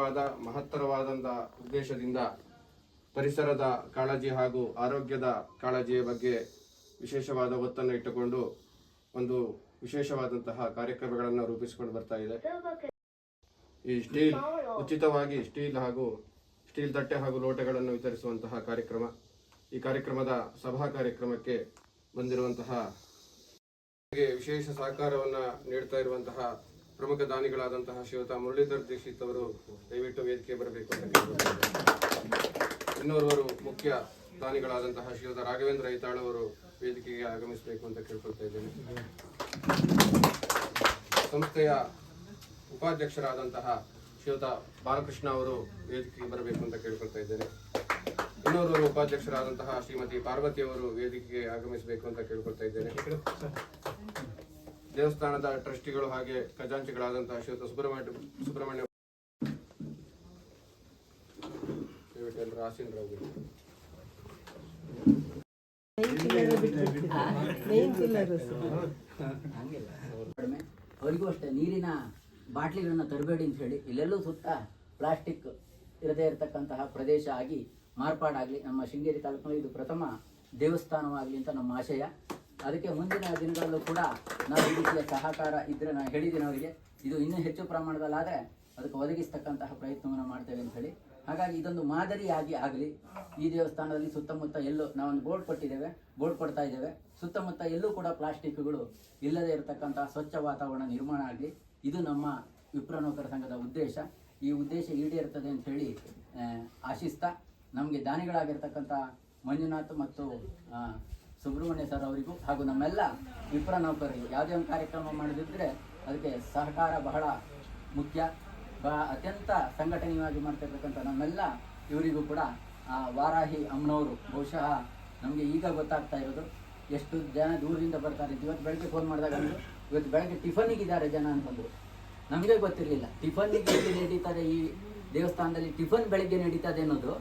ವಾದ ಮಹತ್ತರವಾದಂಥ ಉದ್ದೇಶದಿಂದ ಪರಿಸರದ ಕಾಳಜಿ ಹಾಗೂ ಆರೋಗ್ಯದ ಕಾಳಜಿಯ ಬಗ್ಗೆ ವಿಶೇಷವಾದ ಒತ್ತನ್ನು ಇಟ್ಟುಕೊಂಡು ಒಂದು ವಿಶೇಷವಾದಂತಹ ಕಾರ್ಯಕ್ರಮಗಳನ್ನು ರೂಪಿಸಿಕೊಂಡು ಬರ್ತಾ ಇದೆ. ಈ ಸ್ಟೀಲ್, ಉಚಿತವಾಗಿ ಸ್ಟೀಲ್ ಹಾಗೂ ಸ್ಟೀಲ್ ತಟ್ಟೆ ಹಾಗೂ ಲೋಟಗಳನ್ನು ವಿತರಿಸುವಂತಹ ಕಾರ್ಯಕ್ರಮ. ಈ ಕಾರ್ಯಕ್ರಮದ ಸಭಾ ಕಾರ್ಯಕ್ರಮಕ್ಕೆ ಬಂದಿರುವಂತಹ ವಿಶೇಷ ಸಹಕಾರವನ್ನು ನೀಡ್ತಾ ಇರುವಂತಹ ಪ್ರಮುಖ ದಾನಿಗಳಾದಂತಹ ಶ್ರೀಯುತ ಮುರಳೀಧರ್ ದೀಕ್ಷಿತ್ ಅವರು ದಯವಿಟ್ಟು ವೇದಿಕೆ ಬರಬೇಕು ಅಂತ ಇನ್ನೋರ್ವರು ಮುಖ್ಯ ದಾನಿಗಳಾದಂತಹ ಶ್ರೀಯುತ ರಾಘವೇಂದ್ರ ಐತಾಳ್ ಅವರು ವೇದಿಕೆಗೆ ಆಗಮಿಸಬೇಕು ಅಂತ ಕೇಳ್ಕೊಳ್ತಾ ಇದ್ದೇನೆ. ಸಂಸ್ಥೆಯ ಉಪಾಧ್ಯಕ್ಷರಾದಂತಹ ಶ್ರೀಯುತ ಬಾಲಕೃಷ್ಣ ಅವರು ವೇದಿಕೆಗೆ ಬರಬೇಕು ಅಂತ ಕೇಳ್ಕೊಳ್ತಾ ಇದ್ದೇನೆ. ಇನ್ನೋರ್ವರು ಉಪಾಧ್ಯಕ್ಷರಾದಂತಹ ಶ್ರೀಮತಿ ಪಾರ್ವತಿ ಅವರು ವೇದಿಕೆಗೆ ಆಗಮಿಸಬೇಕು ಅಂತ ಕೇಳ್ಕೊಳ್ತಾ ಇದ್ದೇನೆ. ದೇವಸ್ಥಾನದ ಟ್ರಸ್ಟಿಗಳು ಹಾಗೆ ಖಜಾಂಚಿಗಳಾದಂತಹ ಶ್ರೀಯುತ ಸುಬ್ರಹ್ಮಣ್ಯ ಸುಬ್ರಹ್ಮಣ್ಯ ಅವರಿಗೂ ಅಷ್ಟೇ ನೀರಿನ ಬಾಟ್ಲಿಗಳನ್ನ ತರಬೇಡಿ ಅಂತ ಹೇಳಿ ಇಲ್ಲೆಲ್ಲೂ ಸುತ್ತ ಪ್ಲಾಸ್ಟಿಕ್ ಇರದೇ ಇರತಕ್ಕಂತಹ ಪ್ರದೇಶ ಆಗಿ ಮಾರ್ಪಾಡಾಗ್ಲಿ. ನಮ್ಮ ಶೃಂಗೇರಿ ತಾಲೂಕಿನಲ್ಲಿ ಇದು ಪ್ರಥಮ ದೇವಸ್ಥಾನವಾಗಲಿ ಅಂತ ನಮ್ಮ ಆಶಯ. ಅದಕ್ಕೆ ಮುಂದಿನ ದಿನಗಳಲ್ಲೂ ಕೂಡ ನಾವು ಈ ರೀತಿಯ ಸಹಕಾರ ಇದ್ರೆ ನಾನು ಹೇಳಿದ್ದೀನಿ ಅವರಿಗೆ. ಇದು ಇನ್ನೂ ಹೆಚ್ಚು ಪ್ರಮಾಣದಲ್ಲಾದರೆ ಅದಕ್ಕೆ ಒದಗಿಸ್ತಕ್ಕಂತಹ ಪ್ರಯತ್ನವನ್ನು ಮಾಡ್ತೇವೆ ಅಂತ ಹೇಳಿ. ಹಾಗಾಗಿ ಇದೊಂದು ಮಾದರಿಯಾಗಿ ಆಗಲಿ, ಈ ದೇವಸ್ಥಾನದಲ್ಲಿ ಸುತ್ತಮುತ್ತ ಎಲ್ಲೂ ನಾವೊಂದು ಬೋರ್ಡ್ ಕೊಟ್ಟಿದ್ದೇವೆ, ಬೋರ್ಡ್ ಕೊಡ್ತಾ ಇದ್ದೇವೆ. ಸುತ್ತಮುತ್ತ ಎಲ್ಲೂ ಕೂಡ ಪ್ಲಾಸ್ಟಿಕ್ಗಳು ಇಲ್ಲದೆ ಇರತಕ್ಕಂತಹ ಸ್ವಚ್ಛ ವಾತಾವರಣ ನಿರ್ಮಾಣ ಆಗಲಿ, ಇದು ನಮ್ಮ ವಿಪ್ರ ನೌಕರ ಸಂಘದ ಉದ್ದೇಶ. ಈ ಉದ್ದೇಶ ಈಡೇರ್ತದೆ ಅಂತ ಹೇಳಿ ಆಶಿಸ್ತಾ ನಮಗೆ ದಾನಿಗಳಾಗಿರ್ತಕ್ಕಂಥ ಮಂಜುನಾಥ್ ಮತ್ತು ಸುಬ್ರಹ್ಮಣ್ಯ ಸರ್ ಅವರಿಗೂ ಹಾಗೂ ನಮ್ಮೆಲ್ಲ ವಿಪ್ರ ನೌಕರರಿಗೂ ಯಾವುದೇ ಒಂದು ಕಾರ್ಯಕ್ರಮ ಮಾಡೋದಿದ್ರೆ ಅದಕ್ಕೆ ಸಹಕಾರ ಬಹಳ ಮುಖ್ಯ. ಬ ಅತ್ಯಂತ ಸಂಘಟನೀಯವಾಗಿ ಮಾಡ್ತಿರ್ತಕ್ಕಂಥ ನಮ್ಮೆಲ್ಲ ಇವರಿಗೂ ಕೂಡ ಆ ವಾರಾಹಿ ಅಮ್ಮನವರು ಬಹುಶಃ ನಮಗೆ ಈಗ ಗೊತ್ತಾಗ್ತಾ ಇರೋದು. ಎಷ್ಟು ಜನ ದೂರದಿಂದ ಬರ್ತಾರೆ ಇವತ್ತು ಬೆಳಗ್ಗೆ ಫೋನ್ ಮಾಡಿದಾಗ ಇವತ್ತು ಬೆಳಗ್ಗೆ ಟಿಫನಿಗೆ ಇದ್ದಾರೆ ಜನ ಅಂತಂದರು ನಮಗೆ ಗೊತ್ತಿರಲಿಲ್ಲ. ಟಿಫನ್ನಿಗೆ ನಡೀತಾರೆ ಈ ದೇವಸ್ಥಾನದಲ್ಲಿ ಟಿಫನ್ ಬೆಳಗ್ಗೆ ನಡೀತದೆ ಅನ್ನೋದು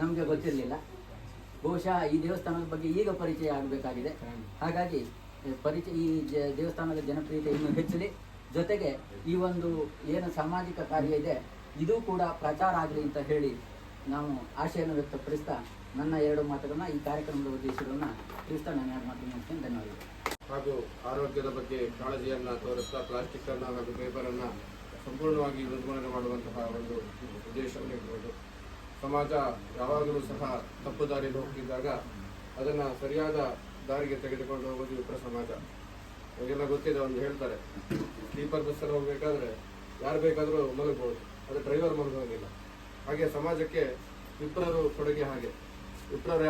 ನಮಗೆ ಗೊತ್ತಿರಲಿಲ್ಲ. ಬಹುಶಃ ಈ ದೇವಸ್ಥಾನದ ಬಗ್ಗೆ ಈಗ ಪರಿಚಯ ಆಗಬೇಕಾಗಿದೆ. ಹಾಗಾಗಿ ಪರಿಚಯ ಈ ದೇವಸ್ಥಾನದ ಜನಪ್ರಿಯತೆ ಇನ್ನೂ ಹೆಚ್ಚಲಿ ಜೊತೆಗೆ ಈ ಒಂದು ಏನು ಸಾಮಾಜಿಕ ಕಾರ್ಯ ಇದೆ, ಇದು ಕೂಡ ಪ್ರಚಾರ ಆಗಲಿ ಅಂತ ಹೇಳಿ ನಾವು ಆಶೆಯನ್ನು ವ್ಯಕ್ತಪಡಿಸ್ತಾ ನನ್ನ ಎರಡು ಮಾತುಗಳನ್ನ, ಈ ಕಾರ್ಯಕ್ರಮದ ಉದ್ದೇಶಗಳನ್ನ ತಿಳಿಸ್ತಾ ನಾನು ಎರಡು ಮಾತು ಮುಗಿಸ್ತೇನೆ ಧನ್ಯವಾದಗಳು. ಹಾಗೂ ಆರೋಗ್ಯದ ಬಗ್ಗೆ ಕಾಳಜಿಯನ್ನ ತೋರಿಸ್ತಾ, ಪ್ಲಾಸ್ಟಿಕ್ ಅನ್ನ ಹಾಗೂ ಪೇಪರ್ ಅನ್ನ ಸಂಪೂರ್ಣವಾಗಿ ನಿರ್ಮೂಲನೆ ಮಾಡುವಂತಹ ಒಂದು ಉದ್ದೇಶವನ್ನು ಇಟ್ಕೊಂಡು ಸಮಾಜ ಯಾವಾಗಲೂ ಸಹ ತಪ್ಪು ದಾರಿಯಲ್ಲಿ ಹೋಗ್ತಿದ್ದಾಗ ಅದನ್ನು ಸರಿಯಾದ ದಾರಿಗೆ ತೆಗೆದುಕೊಂಡು ಹೋಗೋದು ವಿಪ್ರ ಸಮಾಜ. ನಮಗೆಲ್ಲ ಗೊತ್ತಿದೆ, ಒಂದು ಹೇಳ್ತಾರೆ ಸ್ಲೀಪರ್ ಬಸ್ಸಲ್ಲಿ ಹೋಗಬೇಕಾದ್ರೆ ಯಾರು ಬೇಕಾದರೂ ಮಲಗಬಹುದು ಅದು ಡ್ರೈವರ್ ಮಲಗೋದಿಲ್ಲ ಹಾಗೆ ಸಮಾಜಕ್ಕೆ ವಿಪ್ರರು ಕೊಡುಗೆ ಹಾಗೆ. ವಿಪ್ರರ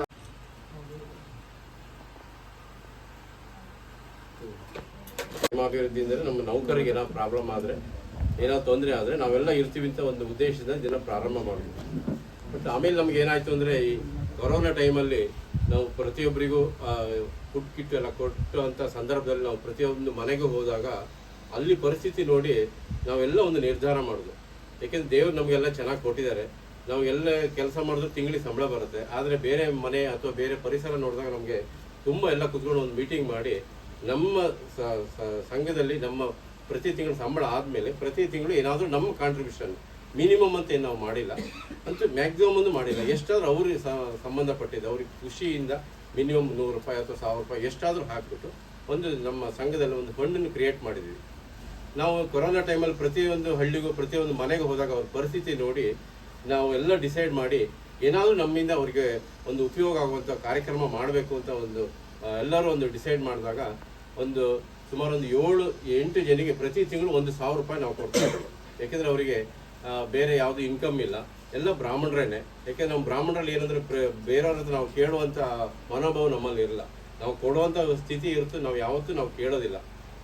ಅಂದರೆ ನಮ್ಮ ನೌಕರಿಗೆ ಏನೋ ಪ್ರಾಬ್ಲಮ್ ಆದರೆ, ಏನೋ ತೊಂದರೆ ಆದರೆ ನಾವೆಲ್ಲ ಇರ್ತೀವಿ ಅಂತ ಒಂದು ಉದ್ದೇಶದಿಂದ ದಿನ ಪ್ರಾರಂಭ ಮಾಡಿದ್ವಿ ಬಟ್ ಆಮೇಲೆ ನಮ್ಗೆ ಏನಾಯ್ತು ಅಂದರೆ ಈ ಕೊರೋನಾ ಟೈಮಲ್ಲಿ ನಾವು ಪ್ರತಿಯೊಬ್ಬರಿಗೂ ಫುಡ್ ಕಿಟ್ ಎಲ್ಲ ಕೊಟ್ಟಂಥ ಸಂದರ್ಭದಲ್ಲಿ ನಾವು ಪ್ರತಿಯೊಂದು ಮನೆಗೂ ಹೋದಾಗ ಅಲ್ಲಿ ಪರಿಸ್ಥಿತಿ ನೋಡಿ ನಾವೆಲ್ಲ ಒಂದು ನಿರ್ಧಾರ ಮಾಡೋದು. ಯಾಕೆಂದ್ರೆ ದೇವ್ರು ನಮಗೆಲ್ಲ ಚೆನ್ನಾಗಿ ಕೊಟ್ಟಿದ್ದಾರೆ. ನಾವು ಎಲ್ಲ ಕೆಲಸ ಮಾಡಿದ್ರು ತಿಂಗಳಿಗೆ ಸಂಬಳ ಬರುತ್ತೆ. ಆದರೆ ಬೇರೆ ಮನೆ ಅಥವಾ ಬೇರೆ ಪರಿಸರ ನೋಡಿದಾಗ ನಮಗೆ ತುಂಬ ಎಲ್ಲ ಕುತ್ಕೊಂಡು ಒಂದು ಮೀಟಿಂಗ್ ಮಾಡಿ ನಮ್ಮ ಸಂಘದಲ್ಲಿ ನಮ್ಮ ಪ್ರತಿ ತಿಂಗಳು ಸಂಬಳ ಆದಮೇಲೆ ಪ್ರತಿ ತಿಂಗಳು ಏನಾದರೂ ನಮ್ಮ ಕಾಂಟ್ರಿಬ್ಯೂಷನ್ ಮಿನಿಮಮ್ ಅಂತ ಏನು ನಾವು ಮಾಡಿಲ್ಲ. ಅಂತೂ ಮ್ಯಾಕ್ಸಿಮಮ್ ಒಂದು ಮಾಡಿಲ್ಲ. ಎಷ್ಟಾದರೂ ಅವ್ರಿಗೆ ಸಂಬಂಧಪಟ್ಟಿದ್ದು ಸಂಬಂಧಪಟ್ಟಿದೆ ಅವ್ರಿಗೆ ಖುಷಿಯಿಂದ ಮಿನಿಮಮ್ ನೂರು ರೂಪಾಯಿ ಅಥವಾ ಸಾವಿರ ರೂಪಾಯಿ ಎಷ್ಟಾದರೂ ಹಾಕಿಬಿಟ್ಟು ಒಂದು ನಮ್ಮ ಸಂಘದಲ್ಲಿ ಒಂದು ಫಂಡನ್ನು ಕ್ರಿಯೇಟ್ ಮಾಡಿದ್ವಿ. ನಾವು ಕೊರೋನಾ ಟೈಮಲ್ಲಿ ಪ್ರತಿಯೊಂದು ಹಳ್ಳಿಗೂ, ಪ್ರತಿಯೊಂದು ಮನೆಗೆ ಹೋದಾಗ ಅವ್ರ ಪರಿಸ್ಥಿತಿ ನೋಡಿ ನಾವು ಎಲ್ಲ ಡಿಸೈಡ್ ಮಾಡಿ ಏನಾದರೂ ನಮ್ಮಿಂದ ಅವರಿಗೆ ಒಂದು ಉಪಯೋಗ ಆಗುವಂಥ ಕಾರ್ಯಕ್ರಮ ಮಾಡಬೇಕು ಅಂತ ಒಂದು ಎಲ್ಲರೂ ಒಂದು ಡಿಸೈಡ್ ಮಾಡಿದಾಗ ಒಂದು ಸುಮಾರು ಒಂದು ಏಳು, ಎಂಟು ಜನಿಗೆ ಪ್ರತಿ ತಿಂಗಳು ಒಂದು ಸಾವಿರ ರೂಪಾಯಿ ನಾವು ಕೊಡ್ತಾ ಯಾಕೆಂದರೆ ಅವರಿಗೆ ಬೇರೆ ಯಾವುದು ಇನ್ಕಮ್ ಇಲ್ಲ. ಎಲ್ಲ ಬ್ರಾಹ್ಮಣರೇನೆ. ಯಾಕೆ ನಮ್ಮ ಬ್ರಾಹ್ಮಣರಲ್ಲಿ ಏನಂದ್ರೆ ಬೇರೆಯವ್ರ ಹತ್ರ ನಾವು ಕೇಳುವಂಥ ಮನೋಭಾವ ನಮ್ಮಲ್ಲಿ ಇರಲ್ಲ. ನಾವು ಕೊಡುವಂಥ ಸ್ಥಿತಿ ಇರುತ್ತೆ, ನಾವು ಯಾವತ್ತೂ ನಾವು ಕೇಳೋದಿಲ್ಲ.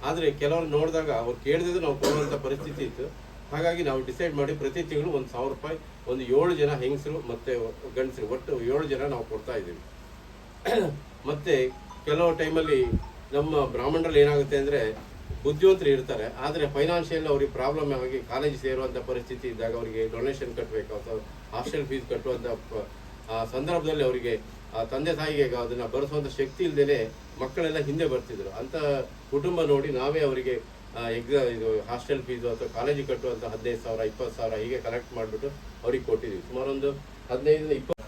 ಆದರೆ ಕೆಲವರು ನೋಡಿದಾಗ ಅವ್ರು ಕೇಳಿದ್ರೆ ನಾವು ಕೊಡುವಂಥ ಪರಿಸ್ಥಿತಿ ಇತ್ತು. ಹಾಗಾಗಿ ನಾವು ಡಿಸೈಡ್ ಮಾಡಿ ಪ್ರತಿ ತಿಂಗಳು ಒಂದು ಸಾವಿರ ರೂಪಾಯಿ, ಒಂದು ಏಳು ಜನ ಹೆಂಗಸರು ಮತ್ತು ಗಂಡಸರು, ಒಟ್ಟು ಏಳು ಜನ ನಾವು ಕೊಡ್ತಾ ಇದ್ದೀವಿ. ಮತ್ತೆ ಕೆಲವು ಟೈಮಲ್ಲಿ ನಮ್ಮ ಬ್ರಾಹ್ಮಣರಲ್ಲಿ ಏನಾಗುತ್ತೆ ಅಂದರೆ ಬುದ್ಧಿವಂತರು ಇರ್ತಾರೆ, ಆದರೆ ಫೈನಾನ್ಷಿಯಲ್ ಅವ್ರಿಗೆ ಪ್ರಾಬ್ಲಮ್ ಆಗಿ ಕಾಲೇಜ್ ಸೇರುವಂಥ ಪರಿಸ್ಥಿತಿ ಇದ್ದಾಗ ಅವರಿಗೆ ಡೊನೇಷನ್ ಕಟ್ಟಬೇಕು ಅಥವಾ ಹಾಸ್ಟೆಲ್ ಫೀಸ್ ಕಟ್ಟುವಂಥ ಸಂದರ್ಭದಲ್ಲಿ ಅವರಿಗೆ ತಂದೆ ತಾಯಿಗೆ ಅದನ್ನ ಭರಿಸುವಂಥ ಶಕ್ತಿ ಇಲ್ಲದೇ ಮಕ್ಕಳೆಲ್ಲ ಹಿಂದೆ ಬರ್ತಿದ್ರು. ಅಂತ ಕುಟುಂಬ ನೋಡಿ ನಾವೇ ಅವರಿಗೆ ಎಕ್ಸಾಮ್ ಇದು ಹಾಸ್ಟೆಲ್ ಫೀಸು ಅಥವಾ ಕಾಲೇಜಿಗೆ ಕಟ್ಟುವಂಥ ಹದಿನೈದು ಸಾವಿರ, ಇಪ್ಪತ್ತು ಸಾವಿರ ಹೀಗೆ ಕಲೆಕ್ಟ್ ಮಾಡಿಬಿಟ್ಟು ಅವ್ರಿಗೆ ಕೊಟ್ಟಿದ್ದೀವಿ. ಸುಮಾರೊಂದು ಹದಿನೈದರಿಂದ ಇಪ್ಪತ್ತು